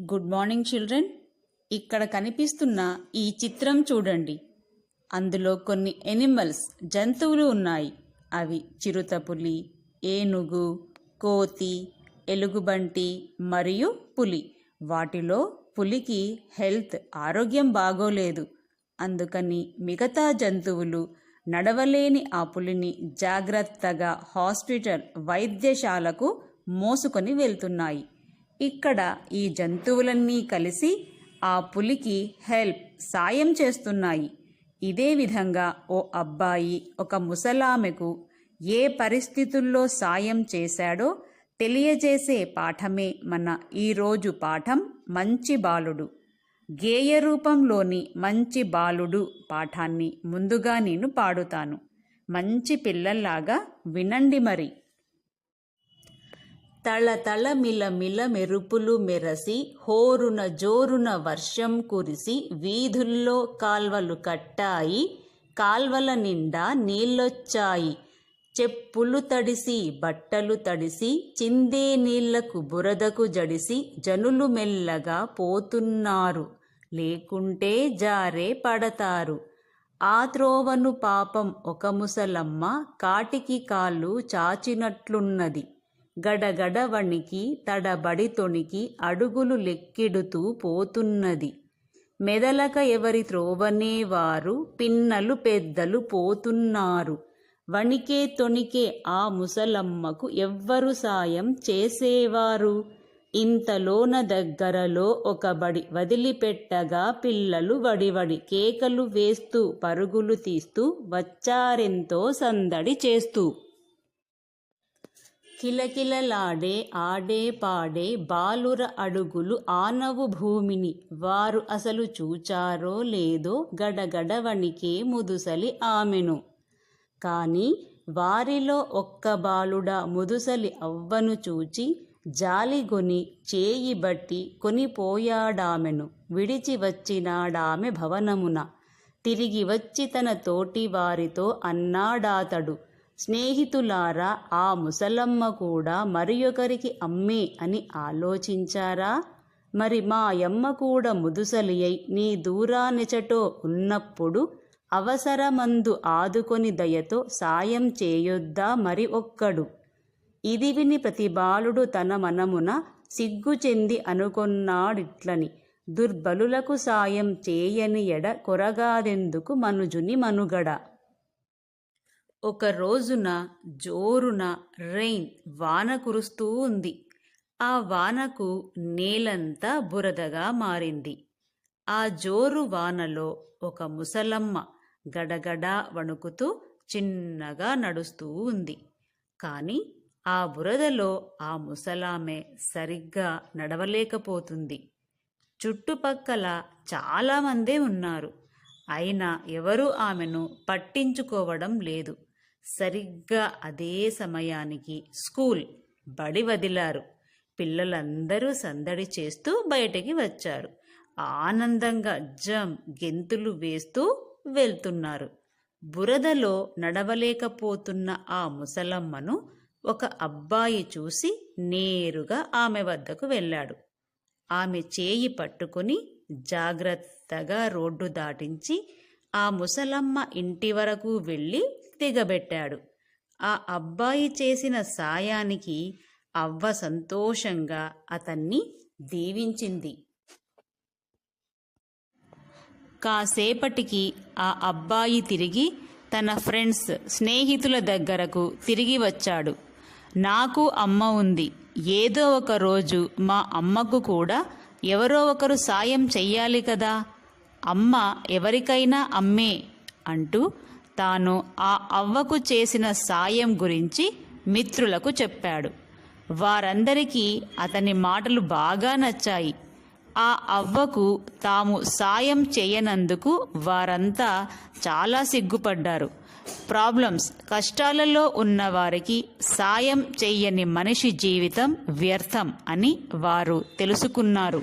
Good morning children. ఇక్కడ కనిపిస్తున్న ఈ చిత్రం చూడండి. అందులో కొన్ని ఎనిమల్స్ జంతువులు ఉన్నాయి. అవి చిరుతపులి ఏనుగు కోతి ఎలుగుబంటి మరియు పులి. వాటిలో పులికి హెల్త్ ఆరోగ్యం బాగోలేదు. అందుకని మిగతా జంతువులు నడవలేని ఆ పులిని జాగ్రత్తగా హాస్పిటల్ వైద్యశాలకు మోసుకొని వెళ్తున్నాయి. ఇక్కడ ఈ జంతువులన్నీ కలిసి ఆ పులికి హెల్ప్ సాయం చేస్తున్నాయి. ఇదే విధంగా ఓ అబ్బాయి ఒక ముసలామెకు ఏ పరిస్థితుల్లో సాయం చేశాడో తెలియజేసే పాఠమే మన ఈరోజు పాఠం మంచి బాలుడు. గేయ రూపంలోని మంచి బాలుడు పాఠాన్ని ముందుగా నేను పాడుతాను. మంచి పిల్లల్లాగా వినండి మరి. తళతళ మిలమిల మెరుపులు మెరసి హోరున జోరున వర్షం కురిసి వీధుల్లో కాల్వలు కట్టాయి కాల్వల నిండా నీళ్ళొచ్చాయి. చెప్పులు తడిసి బట్టలు తడిసి చిందే నీళ్ళకు బురదకు జడిసి జనులు మెల్లగా పోతున్నారు. లేకుంటే జారే పడతారు. ఆ త్రోవను పాపం ఒక ముసలమ్మ కాటికి కాళ్ళు చాచినట్లున్నది. గడగడ వణికి తడబడి తొణికి అడుగులు లెక్కిడుతూ పోతున్నది. మెదలక ఎవరి త్రోవనే వారు పిన్నలు పెద్దలు పోతున్నారు. వణికే తొణికే ఆ ముసలమ్మకు ఎవ్వరు సాయం చేసేవారు? ఇంతలోన దగ్గరలో ఒక బడి వదిలిపెట్టగా పిల్లలు వడివడి కేకలు వేస్తూ పరుగులు తీస్తూ వచ్చారెంతో సందడి చేస్తూ కిలకిలలాడే ఆడే పాడే బాలుర అడుగులు ఆనవు భూమిని. వారు అసలు చూచారో లేదో గడగడ వణికే ముదుసలి ఆమెను. కాని వారిలో ఒక్క బాలుడ ముదుసలి అవ్వను చూచి జాలిగొని చేయి బట్టి కొనిపోయాడామెను. విడిచి వచ్చినాడామె భవనమున. తిరిగి వచ్చి తన తోటి వారితో అన్నాడాతడు. స్నేహితులారా ఆ ముసలమ్మ కూడా మరి ఒకరికి అమ్మే అని ఆలోచించారా? మరి మా యమ్మ కూడా ముదుసలి అయి నీ దూరానిచటో ఉన్నప్పుడు అవసరమందు ఆదుకొని దయతో సాయం చేయొద్దా మరి ఒక్కడు? ఇది విని ప్రతి బాలుడు తన మనమున సిగ్గు చెంది అనుకొన్నాడిట్లని. దుర్బలులకు సాయం చేయని ఎడ కొరగాదెందుకు మనుజుని మనుగడ? ఒక రోజున జోరున రెయిన్ వాన కురుస్తూ ఉంది. ఆ వానకు నేలంతా బురదగా మారింది. ఆ జోరు వానలో ఒక ముసలమ్మ గడగడా వణుకుతూ చిన్నగా నడుస్తూ ఉంది. కాని ఆ బురదలో ఆ ముసలామె సరిగ్గా నడవలేకపోతుంది. చుట్టుపక్కల చాలామందే ఉన్నారు. అయినా ఎవరూ ఆమెను పట్టించుకోవడం లేదు. సరిగ్గా అదే సమయానికి స్కూల్ బడి వదిలారు. పిల్లలందరూ సందడి చేస్తూ బయటికి వచ్చారు. ఆనందంగా జం గెంతులు వేస్తూ వెళ్తున్నారు. బురదలో నడవలేకపోతున్న ఆ ముసలమ్మను ఒక అబ్బాయి చూసి నేరుగా ఆమె వద్దకు వెళ్ళాడు. ఆమె చేయి పట్టుకుని జాగ్రత్తగా రోడ్డు దాటించి ఆ ముసలమ్మ ఇంటి వరకు వెళ్ళి దిగబెట్టాడు ఆ అబ్బాయి చేసిన సాయానికి అవ్వ సంతోషంగా అతన్ని దీవించింది. కాసేపటికి ఆ అబ్బాయి తిరిగి తన ఫ్రెండ్స్ స్నేహితుల దగ్గరకు తిరిగి వచ్చాడు. నాకు అమ్మ ఉంది. ఏదో ఒక రోజు మా అమ్మకు కూడా ఎవరో ఒకరు సాయం చెయ్యాలి కదా. అమ్మ ఎవరికైనా అమ్మే అంటూ తాను ఆ అవ్వకు చేసిన సాయం గురించి మిత్రులకు చెప్పాడు. వారందరికీ అతని మాటలు బాగా నచ్చాయి. ఆ అవ్వకు తాము సాయం చేయనందుకు వారంతా చాలా సిగ్గుపడ్డారు. ప్రాబ్లమ్స్ కష్టాలలో ఉన్నవారికి సాయం చెయ్యని మనిషి జీవితం వ్యర్థం అని వారు తెలుసుకున్నారు.